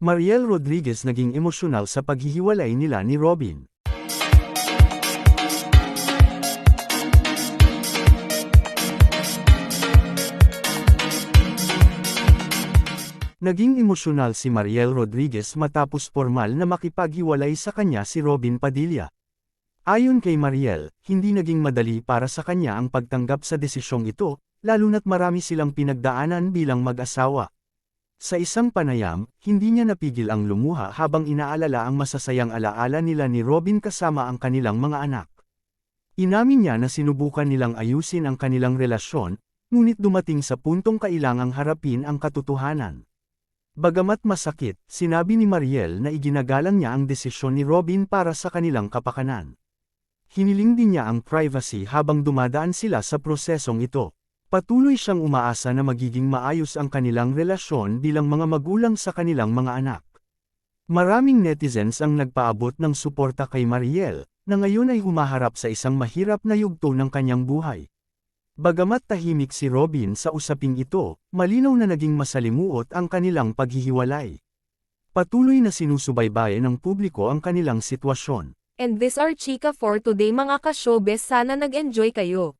Mariel Rodriguez naging emosyonal sa paghihiwalay nila ni Robin. Naging emosyonal si Mariel Rodriguez matapos formal na makipaghiwalay sa kanya si Robin Padilla. Ayon kay Mariel, hindi naging madali para sa kanya ang pagtanggap sa desisyong ito, lalo na't marami silang pinagdaanan bilang mag-asawa. Sa isang panayam, hindi niya napigil ang lumuha habang inaalala ang masasayang alaala nila ni Robin kasama ang kanilang mga anak. Inamin niya na sinubukan nilang ayusin ang kanilang relasyon, ngunit dumating sa puntong kailangang harapin ang katotohanan. Bagamat masakit, sinabi ni Mariel na iginagalang niya ang desisyon ni Robin para sa kanilang kapakanan. Hiniling din niya ang privacy habang dumadaan sila sa prosesong ito. Patuloy siyang umaasa na magiging maayos ang kanilang relasyon bilang mga magulang sa kanilang mga anak. Maraming netizens ang nagpaabot ng suporta kay Mariel, na ngayon ay humaharap sa isang mahirap na yugto ng kanyang buhay. Bagamat tahimik si Robin sa usaping ito, malinaw na naging masalimuot ang kanilang paghihiwalay. Patuloy na sinusubaybayan ng publiko ang kanilang sitwasyon. And this are Chika for today mga ka-showbiz sana nag-enjoy kayo.